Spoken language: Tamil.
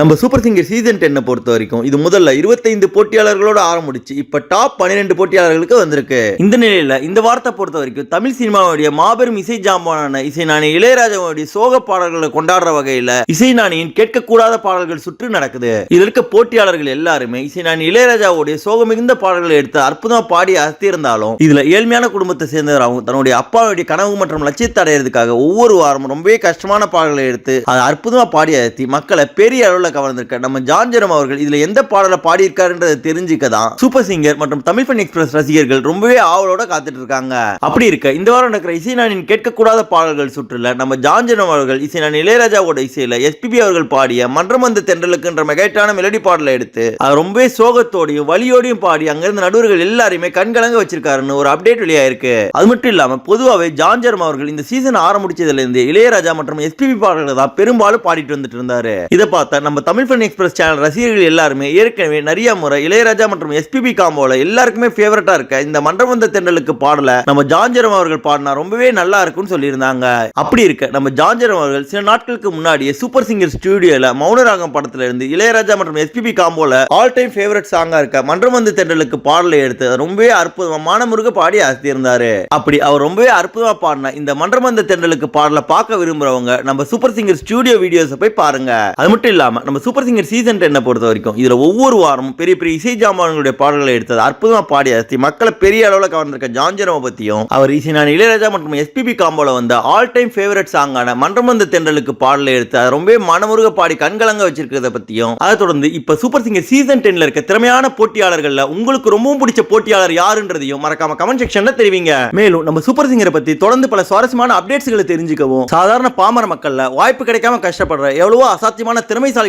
நம்ம சூப்பர் சிங்கர் சீசன் டென்னை பொறுத்த வரைக்கும் இது முதல்ல இருபத்தைந்து போட்டியாளர்களோட ஆரம்பிச்சு இப்போ டாப் பன்னிரெண்டு போட்டியாளர்களுக்கு வந்திருக்கு. இந்த நிலையில் இந்த வாரத்தை பொறுத்த வரைக்கும் தமிழ் சினிமாவுடைய மாபெரும் இசை ஜாம்பானான இசைநாணி இளையராஜாவுடைய சோக பாடல்களை கொண்டாடுற வகையில் இசைநாணியின் கேட்கக்கூடாத பாடல்கள் சுற்று நடக்குது. இதில் இருக்க போட்டியாளர்கள் எல்லாருமே இசைநாணி இளையராஜாவுடைய சோக மிகுந்த பாடல்களை எடுத்து அற்புதமாக பாடி அசத்தியிருந்தாலும் இதில் ஏழ்மையான குடும்பத்தை சேர்ந்தவராகவும் தன்னுடைய அப்பாவுடைய கனவு மற்றும் லட்சியத்தை அடையிறதுக்காக ஒவ்வொரு வாரமும் ரொம்பவே கஷ்டமான பாடல்களை எடுத்து அதை அற்புதமாக பாடி அசத்தி மக்களை பெரிய அளவில் பாடலை கவர்ந்திருக்க. நம்ம ஜான்ஜரம் அவர்கள் இதுல எந்த பாடலை பாடியிருக்காருன்றதை தெரிஞ்சுக்க தான் சூப்பர் சிங்கர் மற்றும் தமிழ் ஃபன் எக்ஸ்பிரஸ் ரசிகர்கள் ரொம்பவே ஆவலோட காத்துட்டு இருக்காங்க அப்படி இருக்க இந்த வாரம் நடக்கிற இசைநானின் கேட்கக்கூடாத பாடல்கள் சுற்றுல நம்ம ஜான்ஜனம் அவர்கள் இசைநான் இளையராஜாவோட இசையில எஸ்பிபி அவர்கள் பாடிய மன்றமந்த தென்றலுக்குன்ற மெகைட்டான மெலடி பாடலை எடுத்து அது ரொம்பவே சோகத்தோடையும் வலியோடையும் பாடி அங்கிருந்து நடுவர்கள் எல்லாருமே கண்கலங்க வச்சிருக்காருன்னு ஒரு அப்டேட் வெளியாயிருக்கு. அது மட்டும் இல்லாம பொதுவாகவே ஜான்ஜரம் அவர்கள் இந்த சீசன் ஆரம்பிச்சதுல இருந்து இளையராஜா மற்றும் எஸ்பிபி பாடல்கள் தான் பெரும்பாலும் பாடிட்டு வந்துட்டு இருந்தாரு. இதை பார்த்தா நம்ம தமிழ் ஃபன் எக்ஸ்பிரஸ் சேனல் ரசிகர்கள் எல்லாருமே ஏற்கனவே நிறைய முறை இளையராஜா மற்றும் எஸ்பிபி காம்போல எல்லாருக்குமே ஃபேவரட்டா இருக்க இந்த மன்றவந்த தென்றலுக்கு பாடல நம்ம ஜான்ஜரம் அவர்கள் பாடினா ரொம்பவே நல்லா இருக்கும்னு சொல்லியிருந்தாங்க. அப்படி இருக்க நம்ம ஜான்ஜரம் அவர்கள் சில நாட்களுக்கு முன்னாடியே சூப்பர் சிங்கர் ஸ்டுடியோல மௌனராகம் படத்துல இருந்து இளையராஜா மற்றும் எஸ்பிபி காம்போல ஆல் டைம் ஃபேவரட் சாங்கா இருக்க மன்றவந்த தென்றலுக்கு பாடலை எடுத்து ரொம்பவே அற்புதமான முருக பாடி அசத்தியிருந்தாரு. அப்படி அவர் ரொம்பவே அற்புதமா பாடின இந்த மன்றமந்த தென்றலுக்கு பாடலை பார்க்க விரும்புறவங்க நம்ம சூப்பர் சிங்கர் ஸ்டுடியோ வீடியோஸை போய் பாருங்க. அது மட்டும் இல்லாம நம்ம சூப்பர் சிங்கர் சீசன் டென்னை பொறுத்த வரைக்கும் இதில் ஒவ்வொரு வாரமும் பெரிய பெரிய இசை ஜாமான்களுடைய பாடல்களை எடுத்தது அற்புதமாக பாடி அசத்தி மக்களை பெரிய அளவில் கவர்ந்திருக்க ஜான்ஜரவை பற்றியும் அவர் இசைனான இளையராஜா மற்றும் எஸ்பிபி காம்போல வந்த ஆல் டைம் ஃபேவரட் சாங்கான மன்றமந்த தென்றலுக்கு பாடலை எடுத்து அதை ரொம்பவே மனமுருக பாடி கண்கலங்க வச்சிருக்கிறத பற்றியும் அதை தொடர்ந்து இப்போ சூப்பர் சிங்கர் சீசன் டென்னில் இருக்க திறமையான போட்டியாளர்களில் உங்களுக்கு ரொம்பவும் பிடிச்ச போட்டியாளர் யாருன்றதையும் மறக்காம கமெண்ட் செக்ஷனில் தெரிவிங்க. மேலும் நம்ம சூப்பர் சிங்கரை பற்றி தொடர்ந்து பல சுவாரஸ்யமான அப்டேட்ஸ்களை தெரிஞ்சுக்கவும் சாதாரண பாமர மக்களில் வாய்ப்பு கிடைக்காம கஷ்டப்படுற எவ்வளவோ அசாத்தியமான